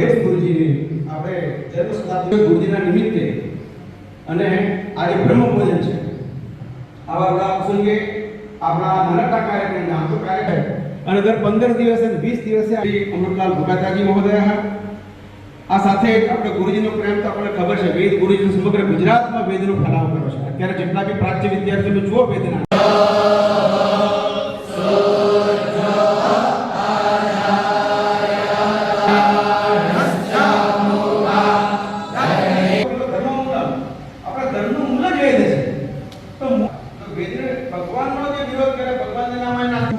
વેદ ગુરુજીની આપણે જન્મ ગુરુજીના નિમિત્તે અને આજે બ્રહ્મ પૂજન છે. આવા બધા પ્રસંગે આપણા નાનકડા કાર્યક્રમ નામતો કાર્યક્રમ અને દર પંદર દિવસે વીસ દિવસે અમૃતલાલ ભોગાતાજી મહોદય આ સાથે આપણે ગુરુજીનો પ્રેમ તો આપણને ખબર છે. વેદ ગુરુજી સમગ્ર ગુજરાતમાં વેદનો ફેલાવ કર્યો છે. અત્યારે જેટલા બી પ્રાચ્ય વિદ્યાર્થીઓ જુઓ વેદના. ભગવાનનો જે વિરોધ કરે, ભગવાનને નામે ના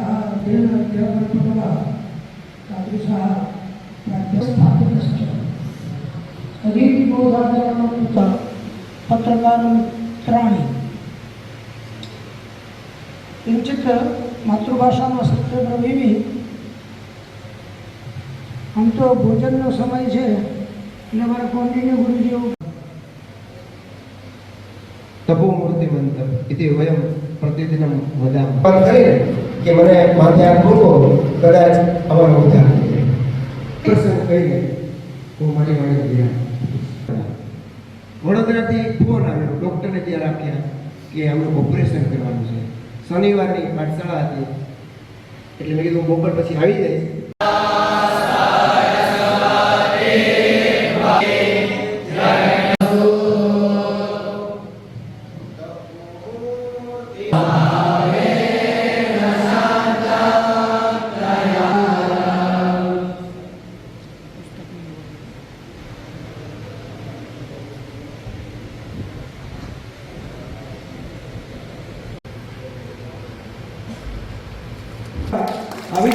પત્રકાર ત્રાણી સત્ય પ્રવીવી આમ તો ભોજનનો સમય છે એટલે મારે કોન્ટિન્યુ ગુરુજી તપો મૂર્તિમંતમ ઇતિ વયમ પ્રતિદિનમ વદામः પણ કરીને કે મને માથે હાથ મૂકો કદાચ અમારો ઉધાર જાય. પ્રસંગ કહીને હું મારી વાણી ગયા વડોદરાથી ફોન આવ્યો. ડૉક્ટરને ત્યારે આપ્યા કે અમે ઓપરેશન કરવાનું છે. શનિવારની પાઠશાળા હતી. એટલે મેં કીધું બપોર પછી આવી જઈશ. આવી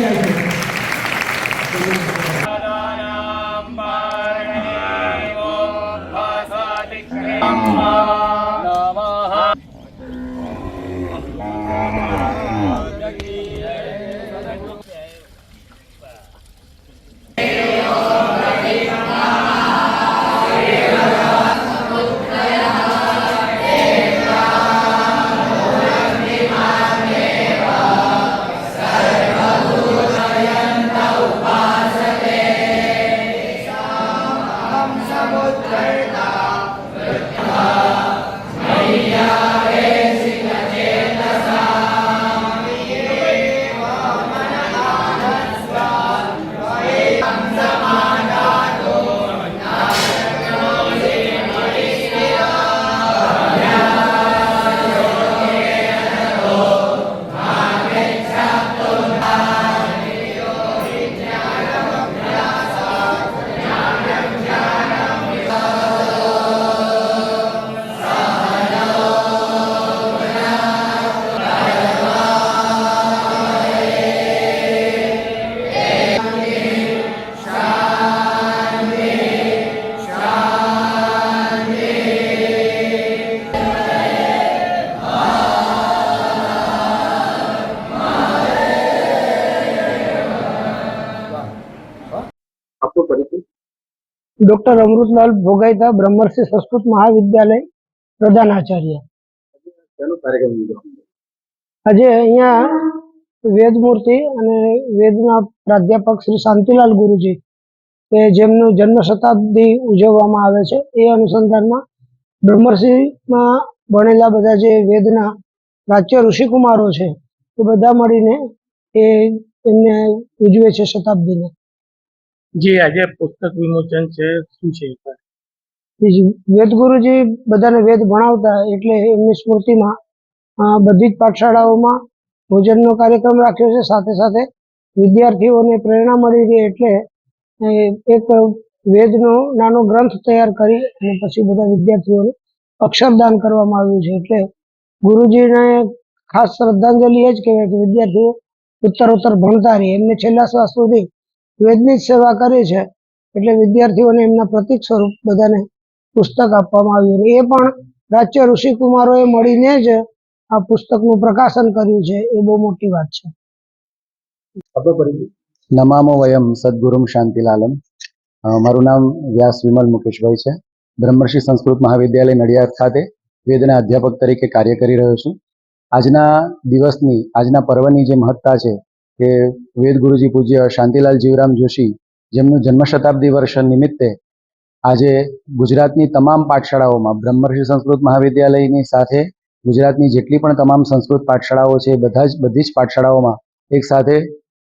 જાય ડૉક્ટર અમૃતલાલ ભોગાઈતા બ્રહ્મર્ષિ સંસ્કૃત મહાવિદ્યાલય પ્રધાનાચાર્ય આજે અહીંયા વેદમૂર્તિ અને વેદના પ્રાધ્યાપક શ્રી શાંતિલાલ ગુરુજી કે જેમનું જન્મ શતાબ્દી ઉજવવામાં આવે છે એ અનુસંધાનમાં બ્રહ્મર્ષિમાં ભણેલા બધા જે વેદના પ્રાચ્ય ઋષિકુમારો છે એ બધા મળીને એ એમને ઉજવે છે શતાબ્દીને. જે આજે પુસ્તક વિમોચન છે, શું છે વેદ ગુરુજી બધાને વેદ ભણાવતા એટલે એમની સ્મૃતિમાં બધી જ પાઠશાળાઓમાં ભોજનનો કાર્યક્રમ રાખ્યો છે. સાથે સાથે વિદ્યાર્થીઓને પ્રેરણા મળી રહે એટલે એક વેદનો નાનો ગ્રંથ તૈયાર કરી અને પછી બધા વિદ્યાર્થીઓને અક્ષરદાન કરવામાં આવ્યું છે. એટલે ગુરુજીને ખાસ શ્રદ્ધાંજલિ એ જ કહેવાય કે વિદ્યાર્થીઓ ઉત્તરોત્તર ભણતા રહે. એમને છેલ્લા શ્વાસ સુધી વેદની જ સેવા કરી છે. એટલે વિદ્યાર્થીઓને એમના પ્રતિક સ્વરૂપ બધાને પુસ્તક આપવામાં આવ્યું એ પણ રાજ્ય ઋષિકુમારોએ મળીને જ આ પુસ્તકનું પ્રકાશન કર્યું છે. એ બહુ મોટી વાત છે. નમામો વયમ સદગુરુમ શાંતિલાલમ. મારું નામ વ્યાસ વિમલ મુકેશભાઈ છે. બ્રહ્મર્ષિ સંસ્કૃત મહાવિદ્યાલય નડિયાદ ખાતે વેદના અધ્યાપક તરીકે કાર્ય કરી રહ્યો છું. આજના દિવસની આજના પર્વની જે મહત્તા છે કે વેદ ગુરુજી પૂજ્ય શાંતિલાલ જીવરામ જોશી જેમનું જન્મ શતાબ્દી વર્ષ નિમિત્તે આજે ગુજરાતની તમામ પાઠશાળાઓમાં બ્રહ્મર્ષિ સંસ્કૃત મહાવિદ્યાલયની સાથે ગુજરાતની જેટલી પણ તમામ સંસ્કૃત પાઠશાળાઓ છે, બધા જ, બધી જ પાઠશાળાઓમાં એક સાથે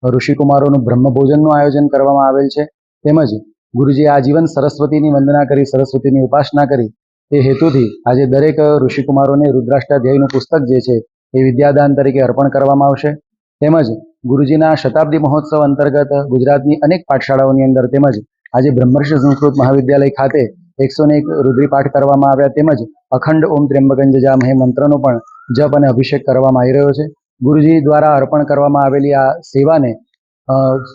ઋષિકુમારોનું બ્રહ્મભોજનનું આયોજન કરવામાં આવેલ છે. તેમજ ગુરુજીએ આજીવન સરસ્વતીની વંદના કરી, સરસ્વતીની ઉપાસના કરી, તે હેતુથી આજે દરેક ઋષિકુમારોને રુદ્રાષ્ટાધ્યાયનું પુસ્તક જે છે એ વિદ્યાદાન તરીકે અર્પણ કરવામાં આવશે. તેમજ ગુરુજીના શતાબ્દી મહોત્સવ અંતર્ગત ગુજરાતની અનેક પાઠશાળાઓની અંદર તેમજ આજે બ્રહ્મર્ષિ સંસ્કૃત મહાવિદ્યાલય ખાતે એકસો ને એક રુદ્રીપાઠ કરવામાં આવ્યા તેમજ અખંડ ઓમ ત્ર્યંબકં જજામહે મંત્રનો પણ જપ અને અભિષેક કરવામાં આવી રહ્યો છે. ગુરુજી દ્વારા અર્પણ કરવામાં આવેલી આ સેવાને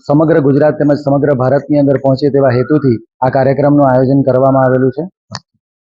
સમગ્ર ગુજરાત તેમજ સમગ્ર ભારતની અંદર પહોંચે તેવા હેતુથી આ કાર્યક્રમનું આયોજન કરવામાં આવેલું છે.